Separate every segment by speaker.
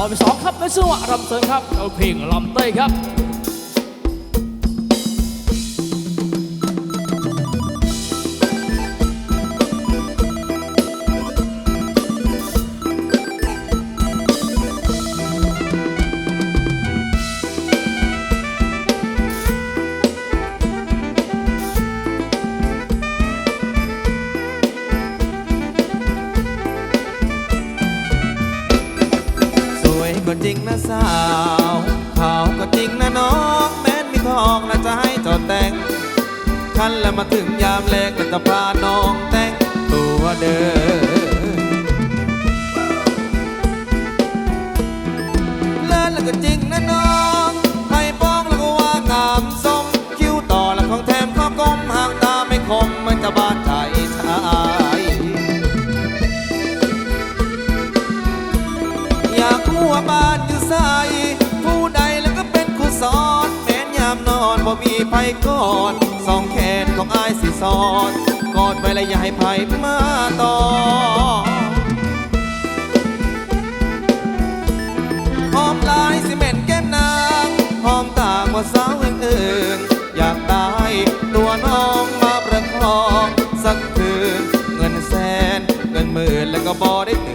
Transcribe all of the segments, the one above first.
Speaker 1: รอบที่สองครับในชื่อว่ารำเสริญครับเอาเพลงลำเต้ยครับ
Speaker 2: แล้วมาถึงยามแลกและจะพาน้องแต่งตัวเดินเลิศแล้วก็จริงนะน้องไผ่ป้องแล้วก็ว่างามทรงคิ้วต่อแล้วของแถมข้อกลมห่างตาไม่คมมันจะบาดใจชายอยากรู้ว่าบ้านอยู่ใสผู้ใดแล้วก็เป็นครูสอนแม้นยามนอนบ่มีไผกอด สองแขนของอายสิสอน กอดไว้และอย่าให้ไผมาต่อหอมลายสิเม็นแก้มนางหอมต่างกว่าสาวอื่นๆอยากได้ตัวน้องมาประคองสักคืนเงินแสนเงินหมื่นแล้วก็บอได้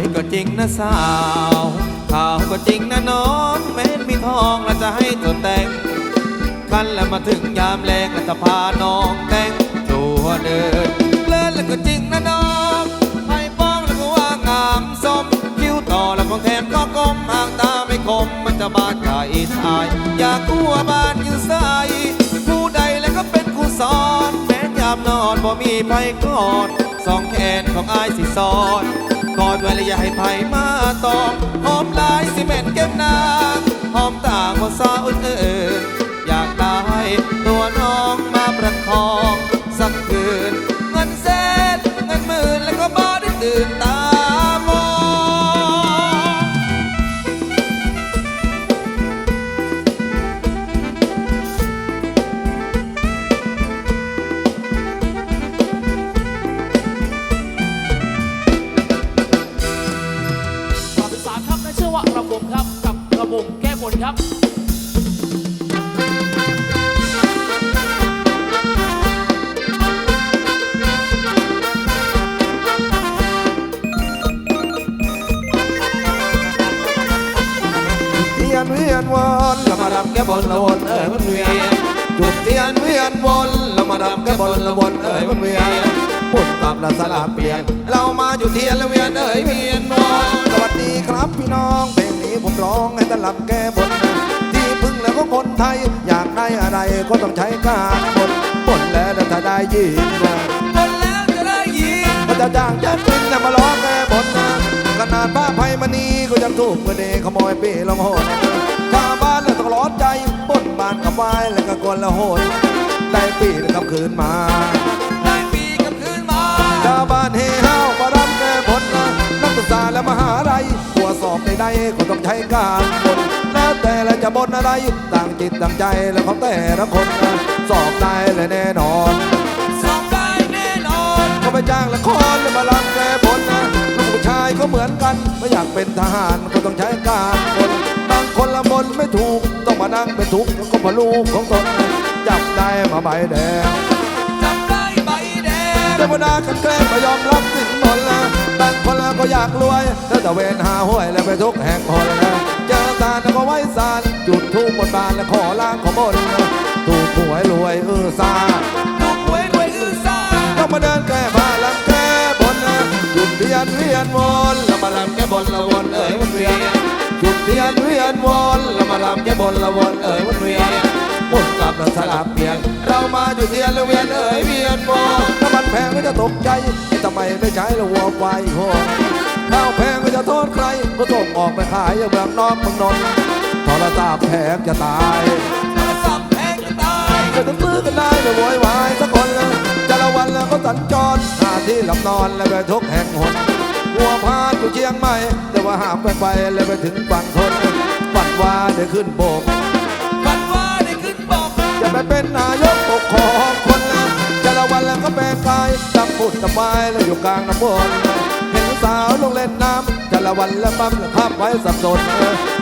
Speaker 2: วยก็จริงนะสาวขาวก็จริงนะน้องแม้นมีทองแล้วจะให้เธอแต่งคันแล้วมาถึงยามแรงแล้วจะพาน้องแต่งตัวเดินเลิศแล้วก็จริงนะน้องไผ่ป้องแล้วก็ว่างามสมคิ้วต่อแล้วของแถมก็กลมหางตาไม่คมมันจะบาดใจชาย อยากกลัวบ้านอยู่ใสผู้ใดแล้วก็เป็นครูสอนแม้นยามนอนบ่มีไผกอดสองแขนของอายสิสอน กอดไว้และอย่าให้ไผมาตอมหอมลายสิเม็นแก้มนางหอมตางกว่าสาวอื่นๆอยากได้ตัวน้องมาประคองสักคืน กับ
Speaker 1: ระบมแก้บนครับ
Speaker 2: เทียนเวียนวนเรามารำแก้บนละวนเอ้ยมันเวียนจุดเทียนเวียนวนเรามารำแก้บนละวนเอ้ยมันเวียนปุ่นตับละสลับเปลี่ยน เรามาจุดเทียนละเวียนเอ้ยเวียนวนสวัสดีครับพี่น้อง ผมร้องให้ตลับแก้บนนะที่พึ่งแล้วก็คนไทย อยากได้อะไรก็ต้องใช้การบนบนแล้วถ้าได้ยินนะบนแล้วจะได้ยินมันจะจ้างจะกินนะมาร้องแก้บนนะขนาดพระไพมณีก็ยังถูกเมื่อเดขโมยปีลงโหดข้าบ้านแล้วต้องร้อนใจบนบ้านกับวายแล้วก็กวนละโหดได้ปีแล้วกับคืนมาได้ปีกับคืนมาชาวบ้านเฮห้าวมารำแก้บนนะนักศึกษา และมหาลัยตรวจสอบใดๆก็ต้องใช้การบนแล้วแต่ละจะบนอะไรต่างจิตต่างใจแล้วของแต่ละคนนะสอบได้เลยแน่นอนสอบได้แน่นอนก็ไปจ้างละครแล้วมาลำแก้บนนะลูกผู้ชายก็เหมือนกันไม่อยากเป็นทหารก็ต้องใช้การบนบางคนละบนไม่ถูกต้องมานั่งเป็นทุกข์ก็เพราะลูกของตนนะจับได้มาใบแดงจับได้ใบแดงธรรมดากันแกล้งไม่ยอมรับสิ่งตนละ บางคนละก็อยากรวยแล้วแต่เวนหาห้วยแล้วไปทุกแห่งหนนะเจอตาแล้วก็ไหว้สารจุดทูบบนบานแล้วขอล้างขอบนนะถูกหวยรวยเออซาถูกหวยรวยเออซาต้องมาเดินแก้ผ้าลำแก้บนนะหยุดเวียนเวียนวนแล้วมาลำแก้บนละวนเอ๋ยวนเวียนหยุดเวียนเวียนวนแล้วมาลำแก้บนละวนเอ๋ยวนเวียนหมุนกลับแล้วสลับเปลี่ยนเรามาอยู่เทียนแล้วเวียนเอ๋ยเวียนมองถ้ามัน แพงก็จะตกใจทำไมไม่ใช้ละวัวควายหัวข้าวแพงก็จะโทษใคร ก็ส่งออกไปขายอย่างเมืองนอกเมืองนนท์โทรศัพท์แพงจะตายโทรศัพท์แพงจะตายจะต้องซื้อกันได้ไม่โวยวายสักคนเลยจะละวันแล้วก็สัญจรหาที่ที่ลำนอนและไปทุกแห่งหนหัวพานอยู่เชียงใหม่ แต่ว่าหามไปไปเลยไปถึงฝั่งทนฝันว่าได้ขึ้นโบก
Speaker 1: ฝันว่าได้ขึ้นบอก
Speaker 2: จะไปเป็นนายกปกครองคนนะ จะละวันแล้วก็แปลงกายจำปุดจำไม้แล้วอยู่กลางน้ำบนเห็นสาวลงเล่นน้ำจะละวันแล้วปั๊มแล้วข้ามไว้สับสน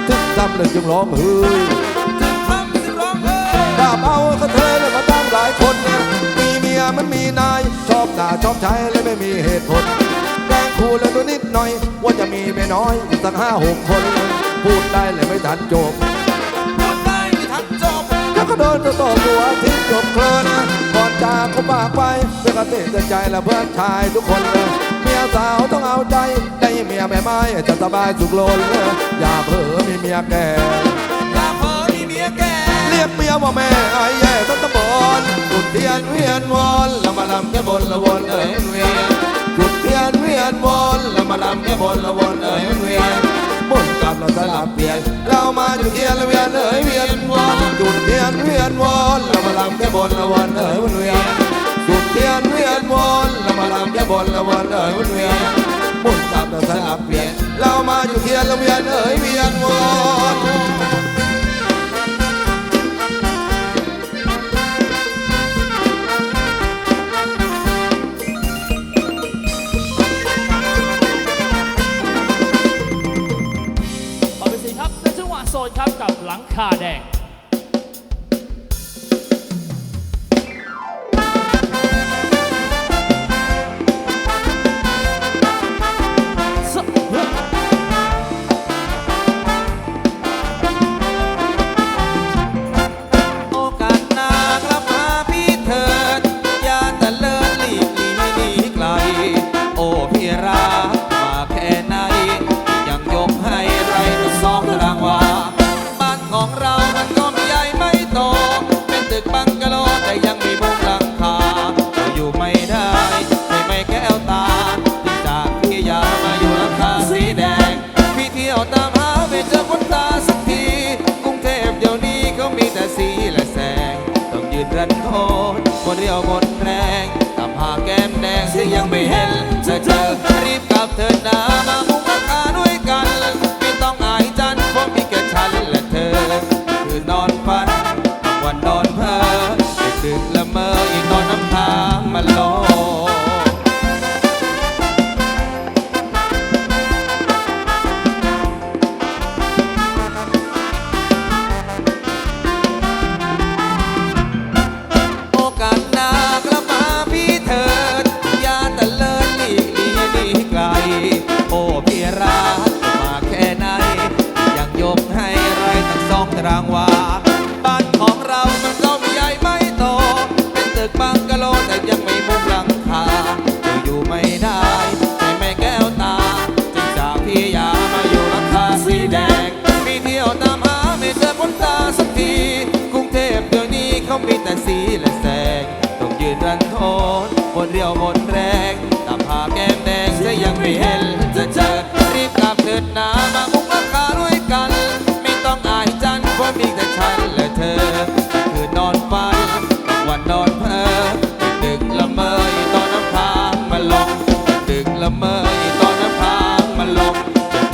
Speaker 2: ถึงจำเลยจึงร้องฮ้ย
Speaker 1: จึงร้องเฮ้ย
Speaker 2: ดาบเอากระเทยแล้วมาตั้งหลายคนนะมีเมียมันมีนายชอบด่าชอบใช้เลยไม่มีเหตุผลแกล้งคูแล้วดูนิดหน่อย ว่าจะมีไม่น้อยอีกสักห้าหกคน พูดได้เลยไม่ทันจบ โดนตัวต่อตัวทิ้งจบเพลินนะก่อนจากเขาปากไปเพื่อกเตะใจและเพื่อนชายทุกคนเลยเมียสาวต้องเอาใจได้เมียแม่ไม้จะสบายสุขโลนเลยอย่าเผลอมีเมียแก่
Speaker 1: อย่าเพ้อมีเมียแก่
Speaker 2: เรียกเมียว่าแม่ไอ้แย่ต้นตะบอนจุดเทียนเวียนวนแล้วมาลำแค่บนละวนเอ้ยมันเวียนจุดเทียนเวียนวนแล้วมาลำแค่บนละวนเอ้ยมันเวียนบนกลับเราสลับเปลี่ยนเรามาจุดเทียนละเวียนเอ้ยเวียนวนำแค่บนละวนเอ้ยมันเวียนจุดเทียนเวียนวนแล้วมาลำแค่บนละวนเอ้ยมันเวียนบนกลับเราสลับเปลี่ยนเรามาจุดเทียนละเวียนเอ้ยเวียนวน
Speaker 1: ต่อไปสิครับในจังหวะโซนครับกับหลังคาแดง
Speaker 3: ทษหมดเรี่ยวหมดแรงตามหาแก้มแดงเสียยังไม่เห็นจะเจอรีบกลับเถิดนามามุงราคาด้วยกัน ดึกละเมออีตอนน้ำพางมาลงดึกละเมออีตอนน้ำพางมาลง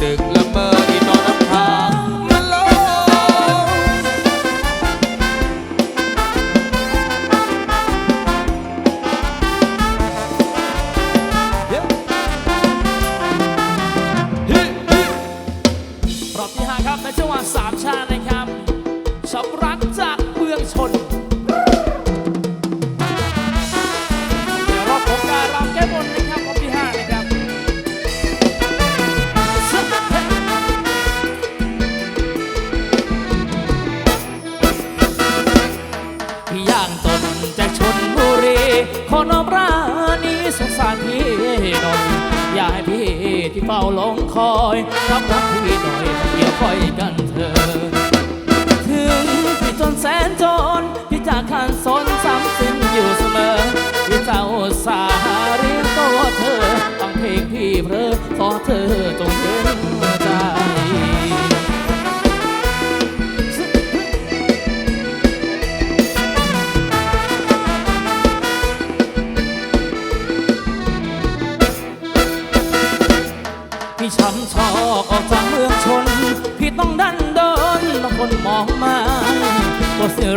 Speaker 3: ดึกละเมออีตอนน้ำพางมาลง
Speaker 1: รอบที่ห้าครับในจังหวะสามชาตินะครับางตนจากชนบุรีขอนอมรานี้สงสารพี่หน่อย อย่าให้พี่ที่เฝ้าลงคอยรับรักพี่หน่อยเกี่ยวค่อยกันเถอะถึงพี่จนแสนจน พี่จะขันสนซ้ำซึ้งอยู่เสมอ พี่จะอุตส่าห์เรียนตัวเธอฟังเพลงพี่เพลอขอเธอ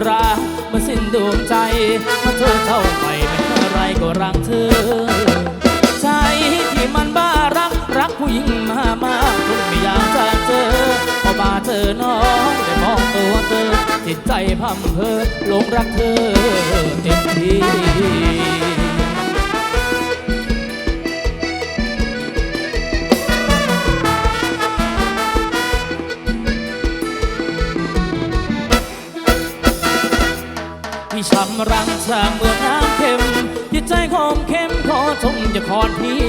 Speaker 1: รักเมื่อสิ้นดวงใจมาเธอเท่าไปไม่เท่าไรก็รังเธอ ใจที่มันบ้ารักรักผู้หญิงมามากจนไม่อยากจะเจอพอมาเจอน้องได้มองตัวเธอจิตใจพัมเพอหลงรักเธอเต็มที่ พี่ช้ำรังชาเมื่อน้ำเค็มจิตใจคมเข้มขอชมจะคอนพี่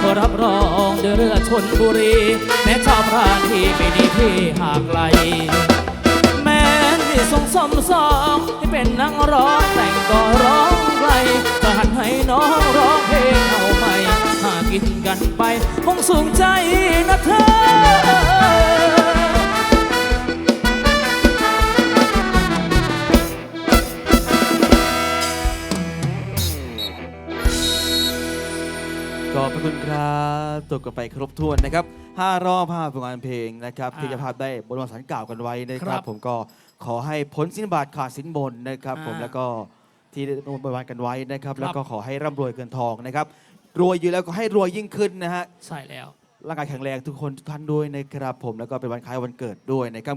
Speaker 1: ขอรับรองเดือเรือชนบุรี แม้ชาวพรานที่ไม่ดีพี่หากไกลแม้ที่ทรงสมสองที่เป็นนักร้องแต่งก็ร้องไกลจะหันให้น้องร้องเพลงเอาใหม่หากินกันไปคงสูงใจนะเธอ
Speaker 3: ขอบพระคุณครับจบกันไปครบถ้วนนะครับห้ารอบห้าผลงานเพลงนะครับ
Speaker 1: อ่า
Speaker 3: ที่เจะภาพได้บนวันสันกล่าวกันไว้นะค
Speaker 1: ครั
Speaker 3: รับ
Speaker 1: บ
Speaker 3: ผมก็ขอให้พ้นสินบาทขาดสินบนนะครับ ผม
Speaker 1: อ่า
Speaker 3: แล้วก็ที่ได้บนวันกันไว้นะครับ
Speaker 1: ครับ
Speaker 3: แล้วก็ขอให้ร่ำรวยเกินทองนะครับรวยอยู่แล้วก็ให้รวยยิ่งขึ้นนะฮะ
Speaker 1: ใช่แล้ว
Speaker 3: ร่างกายแข็งแรงทุกคนทุกท่านด้วยนะครับ ผมแล้วก็เป็นวันคล้ายวันเกิดด้วยในค่ำคืน